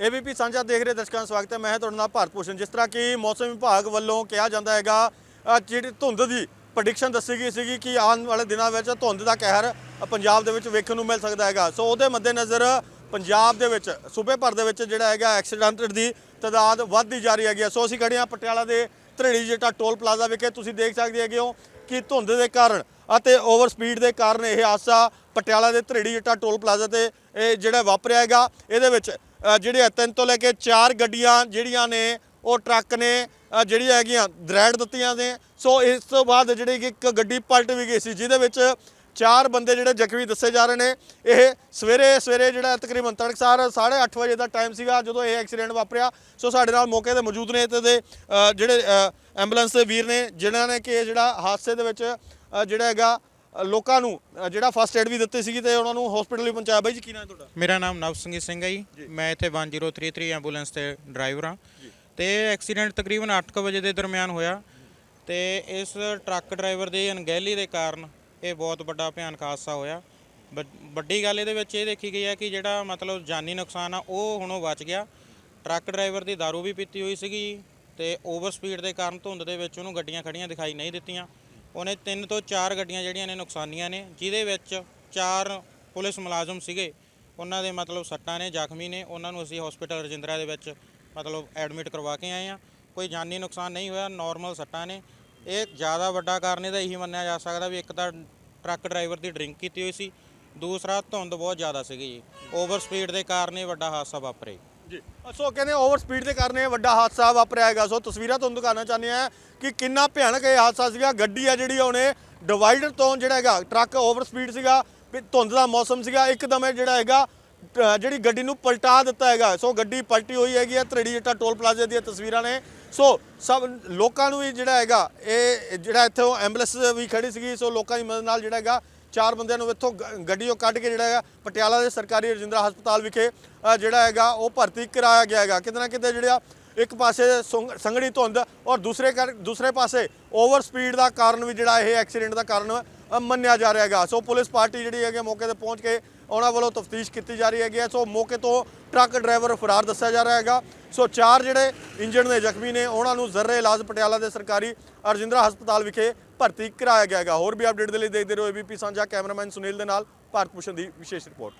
ABP ਸਾਂਝਾ ਦੇਖ ਰਹੇ ਦਰਸ਼ਕਾਂ ਦਾ ਸਵਾਗਤ ਹੈ। ਮੈਂ ਤੁਹਾਡੇ ਨਾਲ ਭਾਰਤ ਭੂਸ਼ਣ। ਜਿਸ ਤਰ੍ਹਾਂ ਕਿ ਮੌਸਮ ਵਿਭਾਗ ਵੱਲੋਂ ਕਿਹਾ ਜਾਂਦਾ ਹੈਗਾ ਜਿਹੜੀ ਧੁੰਦ ਦੀ ਪ੍ਰੈਡਿਕਸ਼ਨ ਦੱਸੀ ਗਈ ਸੀਗੀ ਕਿ ਆਉਣ ਵਾਲੇ ਦਿਨਾਂ ਵਿੱਚ ਧੁੰਦ ਦਾ ਕਹਿਰ ਪੰਜਾਬ ਦੇ ਵਿੱਚ ਵੇਖਣ ਨੂੰ ਮਿਲ ਸਕਦਾ ਹੈਗਾ। ਸੋ ਉਹਦੇ ਮੱਦੇਨਜ਼ਰ ਪੰਜਾਬ ਦੇ ਵਿੱਚ, ਸੂਬੇ ਭਰ ਦੇ ਵਿੱਚ ਜਿਹੜਾ ਹੈਗਾ ਐਕਸੀਡੈਂਟ ਦੀ ਤਾਦਾਦ ਵੱਧਦੀ ਜਾ ਰਹੀ ਹੈਗੀ ਹੈ। ਸੋ ਅਸੀਂ ਖੜੇ ਹਾਂ ਪਟਿਆਲਾ ਦੇ ਧਰੇੜੀ ਜੇਟਾ ਟੋਲ ਪਲਾਜ਼ਾ ਵਿਖੇ। ਤੁਸੀਂ ਦੇਖ ਸਕਦੇ ਹੈਗੇ ਹੋ ਕਿ ਧੁੰਦ ਦੇ ਕਾਰਨ ਅਤੇ ਓਵਰ ਸਪੀਡ ਦੇ ਕਾਰਨ ਇਹ ਹਾਦਸਾ ਪਟਿਆਲਾ ਦੇ ਧਰੇੜੀ ਜੱਟਾ ਟੋਲ ਪਲਾਜ਼ਾ ਤੇ ਇਹ ਜਿਹੜਾ ਵਾਪਰਿਆ ਹੈਗਾ। ਇਹਦੇ ਵਿੱਚ ਜਿਹੜੇ ਆ, ਤਿੰਨ ਤੋਂ ਲੈ ਕੇ ਚਾਰ ਗੱਡੀਆਂ ਜਿਹੜੀਆਂ ਨੇ, ਉਹ ਟਰੱਕ ਨੇ ਜਿਹੜੀਆਂ ਹੈਗੀਆਂ ਦਰੈੜ ਦਿੱਤੀਆਂ ਨੇ। ਸੋ ਇਸ ਤੋਂ ਬਾਅਦ ਜਿਹੜੀ ਕਿ ਇੱਕ ਗੱਡੀ ਪਲਟ ਵੀ ਗਈ ਸੀ, ਜਿਹਦੇ ਵਿੱਚ ਚਾਰ ਬੰਦੇ ਜਿਹੜੇ ਜ਼ਖਮੀ ਦੱਸੇ ਜਾ ਰਹੇ ਨੇ। ਇਹ ਸਵੇਰੇ ਸਵੇਰੇ ਜਿਹੜਾ ਤਕਰੀਬਨ ਤੜਕਸਾਰ 8:30 ਵਜੇ ਦਾ ਟਾਈਮ ਸੀਗਾ, ਜਦੋਂ ਇਹ ਐਕਸੀਡੈਂਟ ਵਾਪਰਿਆ। ਸੋ ਸਾਡੇ ਨਾਲ ਮੌਕੇ ਤੇ ਮੌਜੂਦ ਨੇ ਇੱਥੇ ਦੇ ਜਿਹੜੇ ਐਂਬੂਲੈਂਸ ਦੇ ਵੀਰ ਨੇ, ਜਿਨ੍ਹਾਂ ਨੇ ਕਿ ਇਹ ਜਿਹੜਾ ਹਾਦਸੇ ਦੇ ਵਿੱਚ ਜਿਹੜਾ ਹੈਗਾ ਲੋਕਾਂ ਨੂੰ ਅ, ਜਿਹੜਾ ਫਸਟ ਏਡ ਵੀ ਦਿੱਤੀ ਸੀਗੀ ਤੇ ਉਹਨਾਂ ਨੂੰ ਹਸਪੀਟਲ ਵੀ ਪਹੁੰਚਾਇਆ। ਬਾਈ ਜੀ ਕੀ ਨਾਮ ਹੈ ਤੁਹਾਡਾ? ਮੇਰਾ ਨਾਮ ਨਵਸੰਗੀ ਸਿੰਘ ਹੈ ਜੀ। ਮੈਂ ਇੱਥੇ 1033 ਐਂਬੂਲੈਂਸ ਤੇ ਡਰਾਈਵਰ ਹਾਂ। ਤੇ ਐਕਸੀਡੈਂਟ ਤਕਰੀਬਨ 8:00 ਵਜੇ ਦੇ ਦਰਮਿਆਨ ਹੋਇਆ। ਤੇ ਇਸ ਟਰੱਕ ਡਰਾਈਵਰ ਦੀ ਅਣਗਹਿਲੀ ਦੇ ਕਾਰਨ ਇਹ ਬਹੁਤ ਵੱਡਾ ਭਿਆਨਕ ਹਾਦਸਾ ਹੋਇਆ। ਵੱਡ- ਵੱਡੀ ਗੱਲ ਇਹਦੇ ਵਿੱਚ ਇਹ ਦੇਖੀ ਗਈ ਹੈ ਕਿ ਜਿਹੜਾ ਮਤਲਬ ਜਾਨੀ ਨੁਕਸਾਨ ਆ ਉਹ ਹੁਣ ਉਹ ਬਚ ਗਿਆ। ਟਰੱਕ ਡਰਾਈਵਰ ਦੀ दारू ਵੀ ਪੀਤੀ ਹੋਈ ਸੀਗੀ ਤੇ ਓਵਰ ਸਪੀਡ ਦੇ ਕਾਰਨ ਧੁੰਦ ਦੇ ਵਿੱਚ ਉਹਨੂੰ ਗੱਡੀਆਂ ਖੜੀਆਂ ਦਿਖਾਈ ਨਹੀਂ ਦਿੱਤੀਆਂ। ਉਹਨੇ ਤਿੰਨ ਤੋਂ ਚਾਰ ਗੱਡੀਆਂ ਜਿਹੜੀਆਂ ਨੇ ਨੁਕਸਾਨੀਆਂ ਨੇ, ਜਿਹਦੇ ਵਿੱਚ ਚਾਰ ਪੁਲਿਸ ਮੁਲਾਜ਼ਮ ਸੀਗੇ। ਉਹਨਾਂ ਦੇ ਮਤਲਬ ਸੱਟਾਂ ਨੇ, ਜ਼ਖਮੀ ਨੇ। ਉਹਨਾਂ ਨੂੰ ਅਸੀਂ ਹਸਪੀਟਲ ਰਜਿੰਦਰਾ ਦੇ ਵਿੱਚ ਮਤਲਬ ਐਡਮਿਟ ਕਰਵਾ ਕੇ ਆਏ ਆ ਕੋਈ ਜਾਨੀ ਨੁਕਸਾਨ ਨਹੀਂ ਹੋਇਆ ਨਾਰਮਲ ਸੱਟਾਂ ਨੇ। ਇਹ ਜ਼ਿਆਦਾ ਵੱਡਾ ਕਾਰਨ ਇਹਦਾ ਇਹੀ ਮੰਨਿਆ ਜਾ ਸਕਦਾ ਵੀ ਇੱਕ ਤਾਂ ਟਰੱਕ ਡਰਾਈਵਰ ਦੀ ਡਰਿੰਕ ਕੀਤੀ ਹੋਈ ਸੀ। ਦੂਸਰਾ ਧੁੰਦ ਬਹੁਤ ਜ਼ਿਆਦਾ ਸੀਗੀ ਜੀ। ਓਵਰ ਸਪੀਡ ਦੇ ਕਾਰਨ ਇਹ ਵੱਡਾ ਹਾਦਸਾ ਵਾਪਰੇ ਜੀ। ਸੋ ਕਹਿੰਦੇ ਓਵਰ ਸਪੀਡ ਦੇ ਕਾਰਨ ਇਹ ਵੱਡਾ ਹਾਦਸਾ ਵਾਪਰਿਆ ਹੈਗਾ। ਸੋ ਤਸਵੀਰਾਂ ਤੁਹਾਨੂੰ ਦਿਖਾਉਣਾ ਚਾਹੁੰਦੇ ਆ ਕਿ ਕਿੰਨਾ ਭਿਆਨਕ ਇਹ ਹਾਦਸਾ ਸੀਗਾ। ਗੱਡੀ ਆ ਜਿਹੜੀ ਉਹਨੇ ਡਿਵਾਈਡਰ ਤੋਂ ਜਿਹੜਾ ਹੈਗਾ ਟਰੱਕ ਓਵਰ ਸਪੀਡ ਸੀਗਾ ਵੀ ਧੁੰਦ ਦਾ ਮੌਸਮ ਸੀਗਾ। ਇੱਕਦਮ ਇਹ ਜਿਹੜਾ ਹੈਗਾ ਅ, ਜਿਹੜੀ ਗੱਡੀ ਨੂੰ ਪਲਟਾ ਦਿੱਤਾ ਹੈਗਾ। ਸੋ ਗੱਡੀ ਪਲਟੀ ਹੋਈ ਹੈਗੀ ਹੈ ਧਰੇੜੀ ਜੱਟਾ ਟੋਲ ਪਲਾਜ਼ੇ ਦੀਆਂ ਤਸਵੀਰਾਂ ਨੇ। ਸੋ ਸਭ ਲੋਕਾਂ ਨੂੰ ਵੀ ਜਿਹੜਾ ਹੈਗਾ ਇਹ ਜਿਹੜਾ ਇੱਥੋਂ ਐਂਬੂਲੈਂਸ ਵੀ ਖੜੀ ਸੀਗੀ। ਸੋ ਲੋਕਾਂ ਦੀ ਮਦਦ ਨਾਲ ਜਿਹੜਾ ਹੈਗਾ ਚਾਰ ਬੰਦਿਆਂ ਨੂੰ ਇੱਥੋਂ ਗ- ਗੱਡੀਓ ਕੱਢ ਕੇ ਜਿਹੜਾ ਹੈਗਾ ਪਟਿਆਲਾ ਦੇ ਸਰਕਾਰੀ ਰਜਿੰਦਰਾ ਹਸਪਤਾਲ ਵਿਖੇ ਜਿਹੜਾ ਹੈਗਾ ਉਹ ਭਰਤੀ ਕਰਾਇਆ ਗਿਆ ਹੈਗਾ। ਕਿਤੇ ਨਾ ਕਿਤੇ ਜਿਹੜਾ ਇੱਕ ਪਾਸੇ ਸੁੰਗ- ਸੰਘਣੀ ਧੁੰਦ ਔਰ ਦੂਸਰੇ ਕਰ- ਦੂਸਰੇ ਪਾਸੇ ਓਵਰ ਸਪੀਡ ਦਾ ਕਾਰਨ ਵੀ ਜਿਹੜਾ ਇਹ ਐਕਸੀਡੈਂਟ ਦਾ ਕਾਰਨ ਮੰਨਿਆ ਜਾ ਰਿਹਾ ਹੈਗਾ। ਸੋ ਪੁਲਿਸ ਪਾਰਟੀ ਜਿਹੜੀ ਹੈਗੀ ਮੌਕੇ ਤੇ ਪਹੁੰਚ ਕੇ ਉਹਨਾਂ ਵੱਲੋਂ ਤਫਤੀਸ਼ ਕੀਤੀ ਜਾ ਰਹੀ ਹੈਗੀ ਹੈ। ਸੋ ਮੌਕੇ ਤੋਂ ਟਰੱਕ ਡਰਾਈਵਰ ਫਰਾਰ ਦੱਸਿਆ ਜਾ ਰਿਹਾ ਹੈਗਾ। ਸੋ ਚਾਰ ਜਿਹੜੇ ਇੰਜਰਡ ਨੇ ਜ਼ਖਮੀ ਨੇ, ਉਹਨਾਂ ਨੂੰ ਜ਼ਰਰੇ ਇਲਾਜ ਪਟਿਆਲਾ ਦੇ ਸਰਕਾਰੀ ਰਜਿੰਦਰਾ ਹਸਪਤਾਲ ਵਿਖੇ ਭਰਤੀ ਕਰਾਇਆ ਗਿਆ ਹੈਗਾ। ਹੋਰ ਵੀ ਅਪਡੇਟ ਦੇ ਲਈ ਦੇਖਦੇ ਰਹੋ ਏਬੀਪੀ ਸਾਂਝਾ ਕੈਮਰਾਮੈਨ ਸੁਨੀਲ ਦੇ ਨਾਲ, ਭਾਰਤ ਭੂਸ਼ਣ ਦੀ ਵਿਸ਼ੇਸ਼ ਰਿਪੋਰਟ।